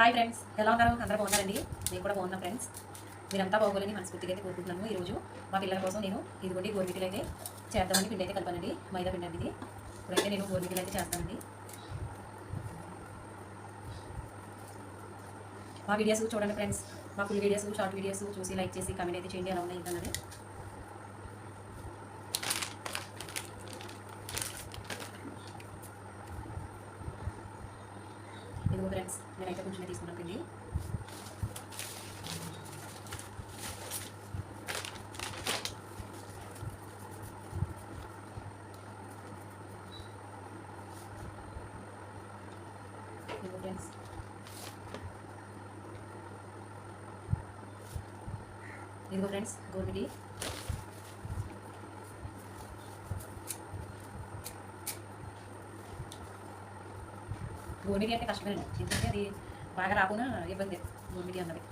Hi friends ఎలా ఉన్నారు? అందరూ బాగున్నారండి? నేను కూడా బాగున్నా ఫ్రెండ్స్ మీరంతా బాగోలేని మనస్ఫూర్తిగా అయితే కోరుకుంటున్నాను ఈరోజు మా పిల్లల కోసం నేను ఇదిగోండి గోరుమిటీలు అయితే చేద్దామని పిండి అయితే కలపనండి. మైదా పిండి అండి ఇది. ఇప్పుడైతే నేను గోరుమిటీలు అయితే చేస్తానండి. మా వీడియోస్ చూడండి ఫ్రెండ్స్ మా ఫుల్ వీడియోస్ షార్ట్ వీడియోస్ చూసి లైక్ చేసి కామెంట్ అయితే చేయండి. ఎలా ఉన్నాయి ఇదిగో ఫ్రెండ్స్ నేనైతే కొంచెం తీసుకున్నాను పిండి. ఇదిగో ఫ్రెండ్స్. ఇదిగో ఫ్రెండ్స్ గోపిడి గోమిడి అంటే కష్టమేనండి ఎందుకంటే అది బాగా రాకుండా ఇబ్బంది. గోమిడి అన్నది.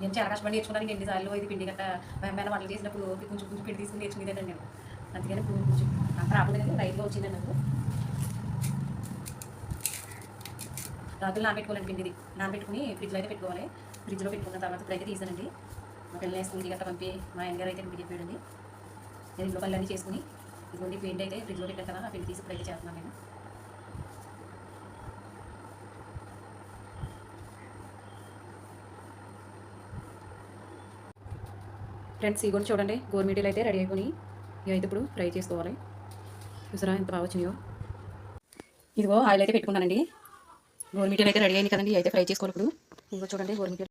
నేను చాలా కష్టపడి నేర్చుకున్నాను. ఎన్నిసార్లు ఇది పిండి గట్ట భయమైన వంటలు చేసినప్పుడు కొంచెం కొంచెం పిండి తీసుకుని నేర్చుకునేదాన్ని నేను. అందుకని ఇప్పుడు కొంచెం అంత రాకుండా కానీ రైతుగా వచ్చిందండి నాకు. రాత్రులు నానబెట్టుకోవాలండి పిండిది. నానబెట్టుకుని ఫ్రిడ్జ్లో అయితే పెట్టుకోవాలి. ఫ్రిడ్జ్లో పెట్టుకున్న తర్వాత ఇప్పుడైతే తీసానండి. మా పిల్లల్ని స్కూల్కి గట్ట పంపి మా ఆయనగారు అయితే పిండి చెప్పాడండి. నేను ఇంట్లో పనులన్నీ చేసుకుని ఇదిగోండి పెయింట్ అయితే ఫ్రిడ్జ్లో పెట్టాను కదా ఆ పెయింట్ తీసి ఇప్పుడైతే చేస్తున్నాను నేను. ఫ్రెండ్స్ ఇగోని చూడండి గోర్మిటీలు అయితే రెడీ అయిపోయి ఇవి అయితే ఇప్పుడు ఫ్రై చేసుకోవాలి. చూసారా ఎంత బాగా వచ్చినాయో? ఇదిగో ఆయిల్ అయితే పెట్టుకున్నానండి. గోరుమిటీలు అయితే రెడీ అయింది కదండి అయితే ఫ్రై చేసుకోవాలి ఇప్పుడు. ఇదిగో చూడండి గోరుమిటీలు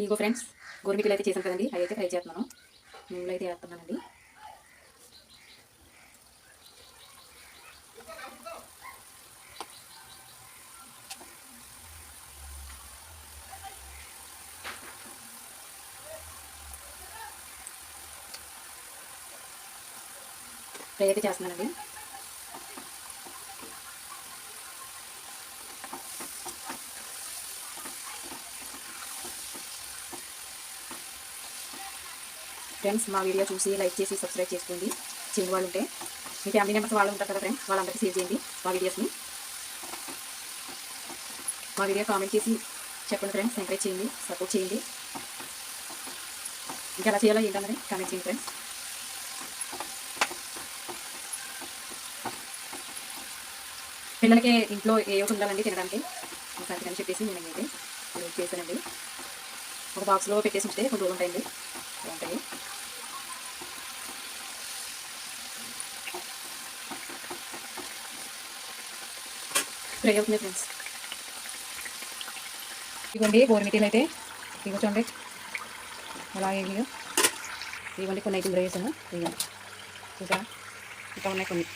ఇదిగో ఫ్రెండ్స్ గోరుమిటీలు అయితే చేశాను కదండి అవి అయితే ఫ్రై చేస్తున్నాను. నూనెలో అయితే వేస్తున్నానండి ఫ్రై అయితే చేస్తున్నానండి. ఫ్రెండ్స్ మా వీడియో చూసి లైక్ చేసి సబ్స్క్రైబ్ చేసుకోండి. చిన్న వాళ్ళు ఉంటే మీ ఫ్యామిలీ మెంబర్స్ వాళ్ళు ఉంటారు కదా ఫ్రెండ్స్ వాళ్ళందరికీ షేర్ చేయండి మా వీడియోస్ని. మా వీడియో కామెంట్ చేసి చెప్పండి ఫ్రెండ్స్ ఎంకరేజ్ చేయండి సపోర్ట్ చేయండి. ఇంకా అలా చేయాలో ఏంటన్నది కామెంట్ చేయండి ఫ్రెండ్స్. పిల్లలకి ఇంట్లో ఏ ఒకటి ఉండాలండి తినడానికి ఒకసారి అని చెప్పేసి నేను అయితే ఈరోజు చేశానండి. ఒక బాక్స్లో పెట్టేసి ఉంటే కొన్ని రోజులు ఉంటాయండి. బాగుంటాయి. ఫ్రై అవుతుంది ఫ్రెండ్స్ ఇవ్వండి గోరుమిటీలు అయితే. ఇవి చూడండి. అలాగే ఇవ్వండి కొన్ని అయితే ఫ్రై చేశాను ఇవ్వండి ఇంకా ఇంకా ఉన్నాయి కొన్ని.